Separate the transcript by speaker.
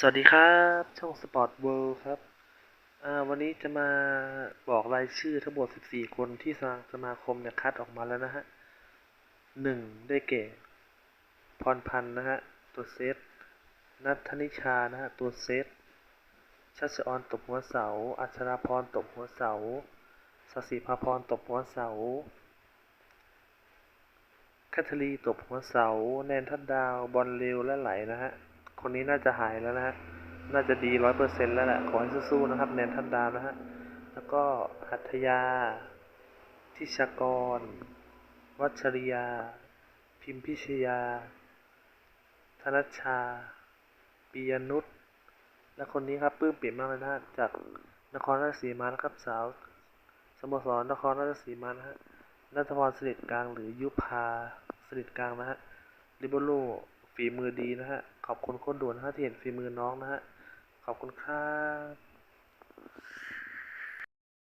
Speaker 1: สวัสดีครับ ช่อง Sport World ครับ วันนี้จะมาบอกรายชื่อทั้งหมด 14 คนที่ทางสมาคมเนี่ยคัดออกมาแล้วนะฮะหนึ่งได้แก่พรพันธ์นะฮะ ตัวเซตนัทธนิชานะฮะ ตัวเซตชัชออนตบหัวเสา อัชราพรตบหัวเสาสศิภาพรตบหัวเสาคัทลีตบหัวเสา แนนทัดดาว บอลเร็วและไหลนะฮะ คนนี้น่าจะหายแล้วนะฮะ น่าจะดีร้อยเปอร์เซ็นต์แล้วแหละ ขอให้สู้ๆนะครับแนนทัดดาวนะฮะ แล้วก็หัตถยา ทิชกร วัชริยา พิมพิชยา ธนชชาปียนุชและคนนี้ครับปื้มปิ่ยมมากเลยนะฮะจากนครราชสีมานะครับสาวสโมสรนครราชสีมานะฮะนัทพรสนิทกลางหรือยุพาสนิทกลางนะฮะลิเบโรฝีมือดีนะฮะ ขอบคุณโคนด่วนนะฮะที่เห็นฝีมือน้องนะฮะ ขอบคุณครับ